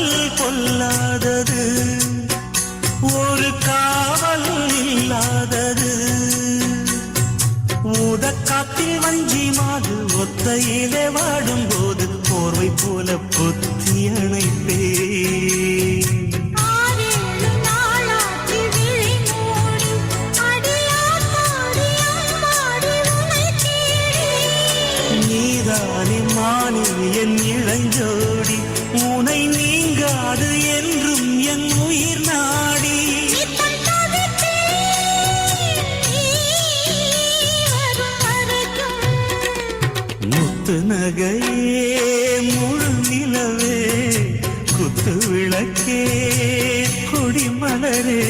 காதல் கொல்லாதது ஒரு காவல் இல்லாதது. ஊதக்காத்தில் வஞ்சி மாது ஒத்தையிலே வாடும் போது போர்வை போல பொத்தி அணைப்பே நீதானே மாணி என் முத்து நகையே முழு நிலவே குத்து விளக்கே கொடிமலரே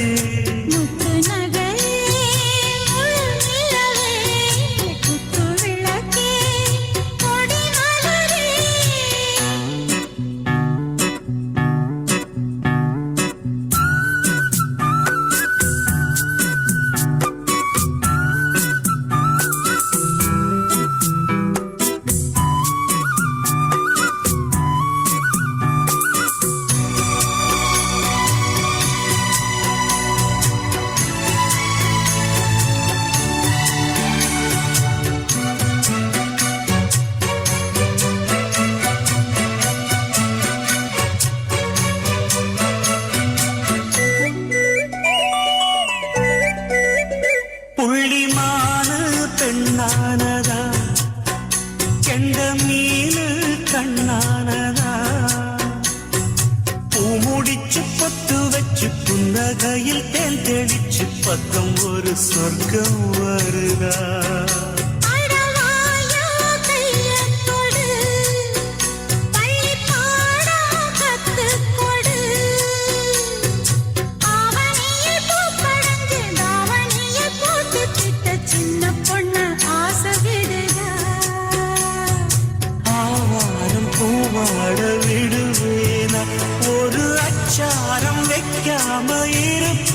எந்த மீனு கண்ணானதா? பூமுடிச்சு பத்து வச்சு புன்னகையில் தேன் தெளிச்சு பக்கம் ஒரு சொர்க்கம் வருதா? இல்லாம இருப்ப